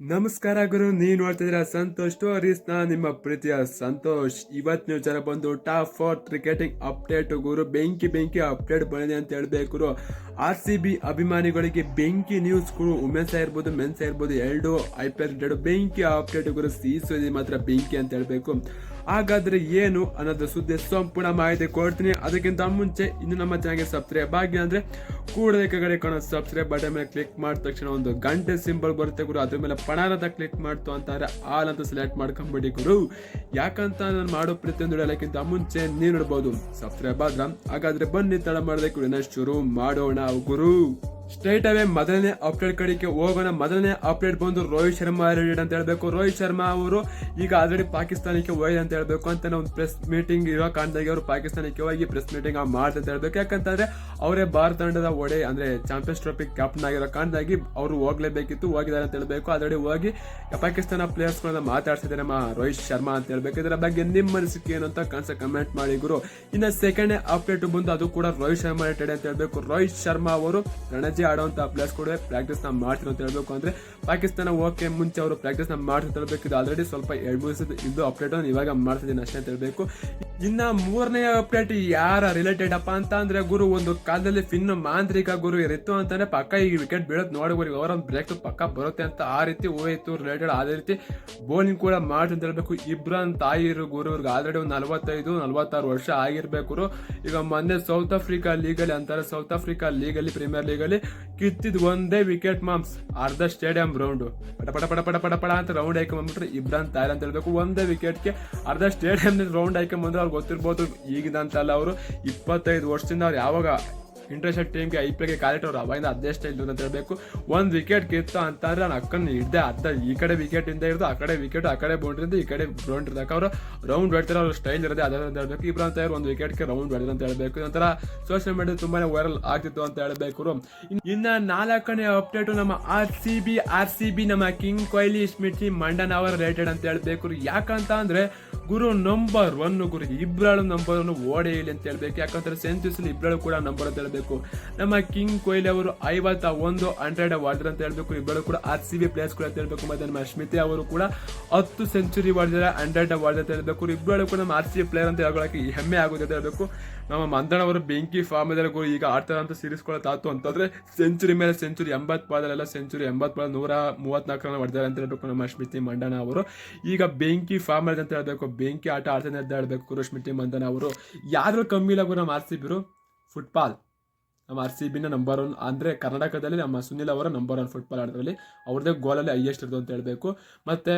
ನಮಸ್ಕಾರ ಗುರು ನೀವು ನೋಡ್ತಿದ್ದೀರಾ ಸಂತೋಷ್ ಸ್ಟೋರೀಸ್ ನಾ ನಿಮ್ಮ ಪ್ರೀತಿಯ ಸಂತೋಷ್. ಇವತ್ತಿನ ವಿಚಾರ ಬಂದು ಟಾಪ್ ಫೋರ್ ಕ್ರಿಕೆಟಿಂಗ್ ಅಪ್ಡೇಟ್ ಗುರು, ಬೆಂಕಿ ಬೆಂಕಿ ಅಪ್ಡೇಟ್ ಬಂದಿದೆ ಅಂತ ಹೇಳಬೇಕು ಆರ್ ಸಿ ಬಿ ಅಭಿಮಾನಿಗಳಿಗೆ ಬೆಂಕಿ ನ್ಯೂಸ್ ಗುರು ವುಮೆನ್ಸ್ ಆಗಿರ್ಬೋದು ಮೆನ್ಸ್ ಆಗಿರ್ಬೋದು ಎರಡು ಐ ಪಿ ಎಲ್ ಬೆಂಕಿ ಅಪ್ಡೇಟ್ ಗುರು ಸೀಸೋದಿ ಮಾತ್ರ, ಬೆಂಕಿ ಅಂತ ಹೇಳಬೇಕು. ಹಾಗಾದ್ರೆ ಏನು ಅನ್ನೋದು ಸುದ್ದಿ ಸಂಪೂರ್ಣ ಮಾಹಿತಿ ಕೊಡ್ತೀನಿ. ಅದಕ್ಕಿಂತ ಮುಂಚೆ ಇನ್ನು ನಮ್ಮ ಚಾನಲ್ಗೆ ಸಬ್ಸ್ಕ್ರೈಬ್ ಆಗಿ ಅಂದರೆ ಕೂಡಲೇ ಕಡೆ ಕಾಣೋ ಸಬ್ಸ್ಕ್ರೈಬ್ ಬಟನ್ ಮೇಲೆ ಕ್ಲಿಕ್ ಮಾಡಿದ ತಕ್ಷಣ ಒಂದು ಗಂಟೆ ಸಿಂಬಲ್ ಬರುತ್ತೆ ಗುರು. ಅದ್ರ ಮೇಲೆ ಪಣಾರದ ಕ್ಲಿಕ್ ಮಾಡ್ತು ಅಂತಾರೆ. ಆಲ್ ಅಂತ ಸೆಲೆಕ್ಟ್ ಮಾಡ್ಕೊಂಬಿಡಿ ಗುರು. ಯಾಕಂತ ನಾನು ಮಾಡೋ ಪ್ರತಿಯೊಂದು ಹೇಳೋಕ್ಕಿಂತ ಮುಂಚೆ ನೀವು ನೋಡ್ಬೋದು. ಸಬ್ಸ್ಕ್ರೈಬ್ ಆದ್ರ ಹಾಗಾದ್ರೆ ಬನ್ನಿ ತಡ ಮಾಡದೆ ಕೂಡ ಶುರು ಮಾಡೋಣ ಗುರು. ಸ್ಟ್ರೈಟ್ ಅವೇ ಮೊದಲನೇ ಅಪ್ಡೇಟ್ ಕಡೆಗೆ ಹೋಗೋಣ. ಮೊದಲನೇ ಅಪ್ಡೇಟ್ ಬಂದು ರೋಹಿತ್ ಶರ್ಮಾ ರಿಲೇಟೆಡ್ ಅಂತ ಹೇಳಬೇಕು. ರೋಹಿತ್ ಶರ್ಮಾ ಅವರು ಈಗ ಆಲ್ರೆಡಿ ಪಾಕಿಸ್ತಾನಕ್ಕೆ ಹೋಗಿದೆ ಅಂತ ಹೇಳಬೇಕು. ಅಂತ ನಾವು ಪ್ರೆಸ್ ಮೀಟಿಂಗ್ ಇರೋ ಕಾರಣದಾಗಿ ಅವರು ಪಾಕಿಸ್ತಾನಕ್ಕೆ ಹೋಗಿ ಪ್ರೆಸ್ ಮೀಟಿಂಗ್ ಮಾಡ್ತಾರೆ ಅಂತ ಹೇಳಬೇಕು ಯಾಕಂತಂದ್ರೆ ಅವರೇ ಭಾರತ ತಂಡದ ಒಡೆ ಅಂದ್ರೆ ಚಾಂಪಿಯನ್ಸ್ ಟ್ರೋಫಿ ಕ್ಯಾಪ್ಟನ್ ಆಗಿರೋ ಕಾರಣದಾಗಿ ಅವರು ಹೋಗ್ಲೇಬೇಕಿತ್ತು, ಹೋಗಿದ್ದಾರೆ ಅಂತ ಹೇಳಬೇಕು. ಆಲ್ರೆಡಿ ಹೋಗಿ ಪಾಕಿಸ್ತಾನ ಪ್ಲೇಯರ್ಸ್ಗಳನ್ನ ಮಾತಾಡ್ಸಿದ್ದಾರೆ ನಮ್ಮ ರೋಹಿತ್ ಶರ್ಮಾ ಅಂತ ಹೇಳಬೇಕು. ಇದರ ಬಗ್ಗೆ ನಿಮ್ಮ ಅನಿಸಿಕೆ ಏನು ಅಂತ ಕನ್ಸ ಕಮೆಂಟ್ ಮಾಡಿ ಗುರು. ಇನ್ನು ಸೆಕೆಂಡ್ ಅಪ್ಡೇಟ್ ಬಂದು ಅದು ಕೂಡ ರೋಹಿತ್ ಶರ್ಮಾ ರಿಲೇಟೆಡ್ ಅಂತ ಹೇಳಬೇಕು. ರೋಹಿತ್ ಶರ್ಮಾ ಅವರು ರಣಜಿ ಆಡುವಂತ ಪ್ಲೇಸ್ ಕೂಡ ಪ್ರಾಕ್ಟೀಸ್ನ ಮಾಡ್ತೀನಿ ಅಂತ ಹೇಳಬೇಕು. ಅಂದ್ರೆ ಪಾಕಿಸ್ತಾನ ಓಕೆ ಮುಂಚೆ ಅವರು ಪ್ರಾಕ್ಟೀಸ್ನ ಮಾಡ್ತಾ ಅಂತ ಹೇಳ್ಬೇಕು ಇದು ಆಲ್ರೆಡಿ ಸ್ವಲ್ಪ ಎರಡು ಮೂರು ಇದು ಅಪ್ಡೇಟ್ ಇವಾಗ ಮಾಡ್ತಿದ್ದೀನಿ ಅಷ್ಟೇ ಅಂತ ಹೇಳ್ಬೇಕು. ಇನ್ನ ಮೂರನೇ ಅಪ್ಡೇಟ್ ಯಾರ ರಿಲೇಟೆಡ್ ಅಪ್ಪ ಅಂತ ಅಂದ್ರೆ ಗುರು, ಒಂದು ಕಾಲದಲ್ಲಿ ಫಿನ್ ಮಾಂತ್ರಿಕ ಗುರು ಇರಿತ್ತು ಅಂತಾನೆ ಪಕ್ಕ ಈ ವಿಕೆಟ್ ಬೀಳೋದು ನೋಡಿ ಅವರ ಬ್ರೇಕ್ ಪಕ್ಕ ಬರುತ್ತೆ ಅಂತ ಆ ರೀತಿ ಹೋಯಿತು ರಿಲೇಟೆಡ್ ಅದೇ ರೀತಿ ಬೌಲಿಂಗ್ ಕೂಡ ಮಾಡ್ತು ಅಂತ ಹೇಳ್ಬೇಕು. ಇಬ್ರಾನ್ ತಾಯಿರು ಗುರು, ಇವ್ರಿಗೆ ಆಲ್ರೆಡಿ ಒಂದು ನಲವತ್ತೈದು, ನಲವತ್ತಾರು ವರ್ಷ ಆಗಿರಬೇಕು ಗುರು. ಈಗ ಮೊನ್ನೆ ಸೌತ್ ಆಫ್ರಿಕಾ ಲೀಗಲ್ಲಿ ಅಂತಾರೆ. ಸೌತ್ ಆಫ್ರಿಕಾ ಲೀಗಲ್ಲಿ ಪ್ರೀಮಿಯರ್ ಲೀಗಲ್ಲಿ ಕಿತ್ತಿದ್ ಒಂದೇ ವಿಕೆಟ್ ಮಾಮ್ಸ್ ಅರ್ಧ ಸ್ಟೇಡಿಯಂ ರೌಂಡ್ ಪಟ ಪಟ ಪಟ ಪಟ ಪಟ ಪಟ ಅಂತ ರೌಂಡ್ ಹಾಕೊಂಡ್ಬಿಟ್ರೆ ಇಬ್ರಾನ್ ತಾಯಿರ್ ಅಂತ ಹೇಳ್ಬೇಕು. ಒಂದೇ ವಿಕೆಟ್ಗೆ ಅರ್ಧ ಸ್ಟೇಡಿಯಂ ರೌಂಡ್ ಹಾಕೊಂಡ್ಬಂದ್ರೆ ಅವ್ರು ಗೊತ್ತಿರ್ಬೋದು ಈಗಿದಂತಲ್ಲ ಅವರು. ಇಪ್ಪತ್ತೈದು ವರ್ಷದಿಂದ ಅವ್ರು ಯಾವಾಗ ಇಂಟರ್ನ್ಯಾಷನಲ್ ಟೀಮ್ಗೆ ಐ ಪಿ ಎಲ್ಗೆ ಕಾಲಿಟ್ಟವ್ರು ಅವಾಗಿಂದ ಅದೇ ಸ್ಟೈಲ್ ಅಂತ ಹೇಳಬೇಕು. ಒಂದು ವಿಕೆಟ್ ಕಿತ್ತು ಅಂತಂದ್ರೆ ನಾನು ಅಕ್ಕನ ಹಿಡ್ದೆ ಅರ್ಧ ಈ ಕಡೆ ವಿಕೆಟ್ ಇಂದ ಇರೋದು ಆ ಕಡೆ ವಿಕೆಟ್ ಆ ಕಡೆ ಬೌಂಡ್ರಿಂದ ಈ ಕಡೆ ಬೌಂಡ್ರಿ ಇರ್ಬೇಕು ಅವರು ರೌಂಡ್ ಹೊಡ್ತಾರೆ, ಅವ್ರ ಸ್ಟೈಲ್ ಇರೋದೇ ಅದರ ಅಂತ ಹೇಳ್ಬೇಕು. ಇಬ್ರು ಅಂತ ಒಂದು ವಿಕೆಟ್ಗೆ ರೌಂಡ್ ಬೆಳೆದ್ರು ಅಂತ ಹೇಳಬೇಕು. ನಂತರ ಸೋಷಿಯಲ್ ಮೀಡಿಯಾ ತುಂಬಾ ವೈರಲ್ ಆಗ್ತಿತ್ತು ಅಂತ ಹೇಳಬೇಕು ಇನ್ನು ನಾಲ್ಕನೇ ಅಪ್ಡೇಟ್ ನಮ್ಮ R C B R C B ನಮ್ಮ ಕಿಂಗ್ ಕೊಹ್ಲಿ, ಸ್ಮಿತಿ, ಮಂಡನ್ ಅವರ್ ರಿಲೇಟೆಡ್ ಅಂತ ಹೇಳಬೇಕು ಯಾಕಂತ ಅಂದ್ರೆ ಗುರು ನಂಬರ್ ಒನ್ ಗುರು, ಇಬ್ರಾಳು ನಂಬರ್ ಒನ್ ಓಡೇ ಇಲ್ಲ ಅಂತ ಹೇಳ್ಬೇಕು. ಯಾಕಂದ್ರೆ ಸೆಂಚುರಿಯಲ್ಲಿ ಇಬ್ರಾಳು ಕೂಡ ನಂಬರ್ ಅಂತ ಹೇಳ್ಬೇಕು. ನಮ್ಮ ಕಿಂಗ್ ಕೊಹ್ಲಿ ಅವರು ಐವತ್ತ ಒಂದು ಹಂಡ್ರೆಡ್ ವಾಡ್ರ್ ಅಂತ ಹೇಳ್ಬೇಕು. ಇಬ್ಬರು ಕೂಡ ಆರ್ ಸಿ ಬಿ ಪ್ಲೇಯರ್ಸ್ ಕೂಡ ಅಂತ ಹೇಳ್ಬೇಕು. ಮತ್ತೆ ನಮ್ಮ ಸ್ಮಿತಿ ಅವರು ಕೂಡ ಹತ್ತು ಸೆಂಚುರಿ ಹೊಡೆದಿದ್ದಾರೆ ಹಂಡ್ರೆಡ್ ಹೊಡೆದ ಅಂತ ಹೇಳ್ಬೇಕು. ಇಬ್ಬರು ಕೂಡ ನಮ್ಮ ಆರ್ ಸಿ ಬಿ ಪ್ಲೇಯರ್ ಅಂತ ಹೇಳ್ಕೊಳಕ್ಕೆ ಹೆಮ್ಮೆ ಆಗುತ್ತೆ ಅಂತ ಹೇಳ್ಬೇಕು. ನಮ್ಮ ಮಂದಣ ಅವರು ಬೆಂಕಿ ಫಾರ್ಮ್ ಇದ್ದಾರೆ ಗುರು ಈಗ ಆಡ್ತಾರೆ ಅಂತ ತಾತು ಅಂತಂದ್ರೆ ಸೆಂಚುರಿ ಮೇಲೆ ಸೆಂಚುರಿ ಎಂಬತ್ತು ಪಾದಲೆಲ್ಲ ಸೆಂಚುರಿ ಎಂಬತ್ತು ಪಾದ ನೂರ ಮೂವತ್ನಾಲ್ಕು ರನ್ ಅಂತ ಹೇಳ್ಬೇಕು ನಮ್ಮ ಸ್ಮಿತಿ ಮಂಡಣ ಅವರು. ಈಗ ಬೆಂಕಿ ಫಾರ್ಮ್ ಅಂತ ಹೇಳ್ಬೇಕು. ಬೆಂಕಿ ಆಟ ಆಡ್ತಾನೆ ಅಂತ ಹೇಳ್ಬೇಕು. ಗುರು ಮಿಟ್ಟಿ ಮಂದನ ಅವರು. ಯಾರು ಕಮ್ಮಿ ಇಲ್ಲ ನಮ್ಮ ಆರ್ ಸಿ ಬಿರು. ಫುಟ್ಬಾಲ್ ನಮ್ಮ ಆರ್ ಸಿ ಬಿನ ನಂಬರ್ ಒನ್ ಅಂದರೆ ಕರ್ನಾಟಕದಲ್ಲಿ ನಮ್ಮ ಸುನಿಲ್ ಅವರ ನಂಬರ್ ಒನ್ ಫುಟ್ಬಾಲ್ ಆಡೋದ್ರಲ್ಲಿ ಅವ್ರದ್ದೇ ಗೋಲಲ್ಲಿ ಹೈಯೆಸ್ಟ್ ಇರೋದು ಅಂತ ಹೇಳಬೇಕು. ಮತ್ತೆ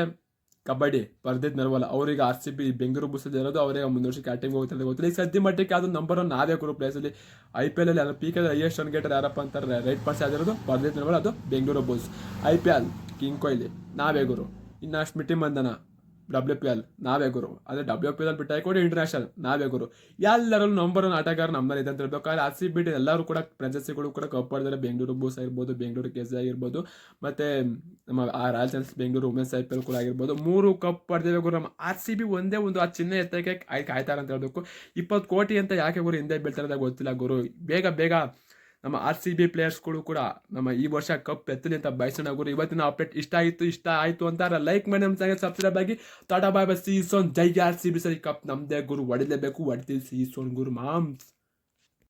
ಕಬಡ್ಡಿ ಪರ್ದಿತ್ ನರ್ವಲ್ ಅವ್ರಿಗೆ ಆರ್ ಸಿ ಬಿ ಬೆಂಗಳೂರು ಬುಸ್ಸಲ್ಲಿ ಇರೋದು, ಅವರಿಗೆ ಮುಂದೆ ವರ್ಷ ಕ್ಯಾಟಿಂಗ್ ಹೋಗ್ತಾರೆ ಗೊತ್ತಿಲ್ಲ. ಈಗ ಸದ್ಯ ಮಟ್ಟಕ್ಕೆ ಅದು ನಂಬರ್ ಒನ್ ನಾವೇ ಗುರು ಪ್ಲೇಸಲ್ಲಿ ಐ ಪಿ ಎಲ್ ಅಲ್ಲಿ ಪೀಕ್ ಹೈಯೆಸ್ಟ್ ರನ್ ಗೇಟರ್ ಯಾರಪ್ಪ ಅಂತಾರೆ ರೈಟ್ ಪಾಸ್ ಆಗಿರೋದು ಪರ್ದಿತ್ ನರ್ವಲ್ ಅದು Bengaluru Bulls I P L king Kohli ನಾವೇ ಗುರು. ಇನ್ನು Smriti Mandhana. W P L ನಾವೇ ಗುರು ಅದೇ ಡಬ್ಲ್ಯೂ ಪಿ ಎಲ್ ಬಿಟ್ಟು ಹಾಕೊಂಡು ಇಂಟರ್ನ್ಯಾಷನಲ್ ನಾವೇ ಗುರು ಎಲ್ಲರಲ್ಲೂ ನಂಬರ್ ಒನ್ ಆಟಗಾರ ನಮ್ಮಲ್ಲಿ ಇದೆ ಅಂತ ಹೇಳ್ಬೇಕಾದ್ರೆ ಆರ್ ಸಿ ಬಿ ಎಲ್ಲರೂ ಕೂಡ ಪ್ರಶಸ್ತಿಗಳು ಕೂಡ ಕಪ್ ಮಾಡಿದ್ದಾರೆ ಬೆಂಗಳೂರು ಬೂಸ್ ಆಗಿರ್ಬೋದು, ಬೆಂಗಳೂರು ಕೆಸ್ ಆಗಿರ್ಬೋದು, ಮತ್ತೆ ನಮ್ಮ ಆ Royal Challengers Bengaluru women's I P L ಕೂಡ ಆಗಿರ್ಬೋದು. ಮೂರು ಕಪ್ ಪಡೆದಿವೆ ಗುರು ನಮ್ಮ ಆರ್ ಸಿ ಬಿ ಒಂದೇ ಒಂದು ಆ ಚಿಹ್ನೆ ಎತ್ತಕ್ಕೆ ಕಾಯ್ ಕಾಯ್ತಾರೆ ಅಂತ ಹೇಳ್ಬೇಕು. ಇಪ್ಪತ್ತು ಕೋಟಿ ಅಂತ ಯಾಕೆ ಗುರು ಹಿಂದೆ ಬೀಳ್ತಾರೆ ಗೊತ್ತಿಲ್ಲ ಗುರು. ಬೇಗ ಬೇಗ ನಮ್ಮ ಆರ್ ಸಿ ಬಿ ಪ್ಲೇಯರ್ಸ್ಗಳು ಕೂಡ ನಮ್ಮ ಈ ವರ್ಷ ಕಪ್ ಎತ್ತಲಿ ಅಂತ ಬಯಸೋಣ ಗುರು. ಇವತ್ತಿನ ಅಪ್ಡೇಟ್ ಇಷ್ಟ ಆಯಿತು ಇಷ್ಟ ಆಯಿತು ಅಂತಾರೆ. ಲೈಕ್ ಮಾಡಿ ನಮ್ಮ ಚಾನಲ್ ಸಬ್ಸ್ಕ್ರೈಬ್ ಆಗಿ. ಟಾಟಾ ಬಾಯ್ ಬೈ ಸೀಸೋನ್ ಜೈ ಆರ್ ಸಿ ಬಿ ಸರಿ ಕಪ್ ನಮ್ಮದೇ ಗುರು. ಹೊಡಿಲೇಬೇಕು ಹೊಡಿತೀವಿ ಸೀಸೋನ್ ಗುರು. ಮಾಮ್ಸ್.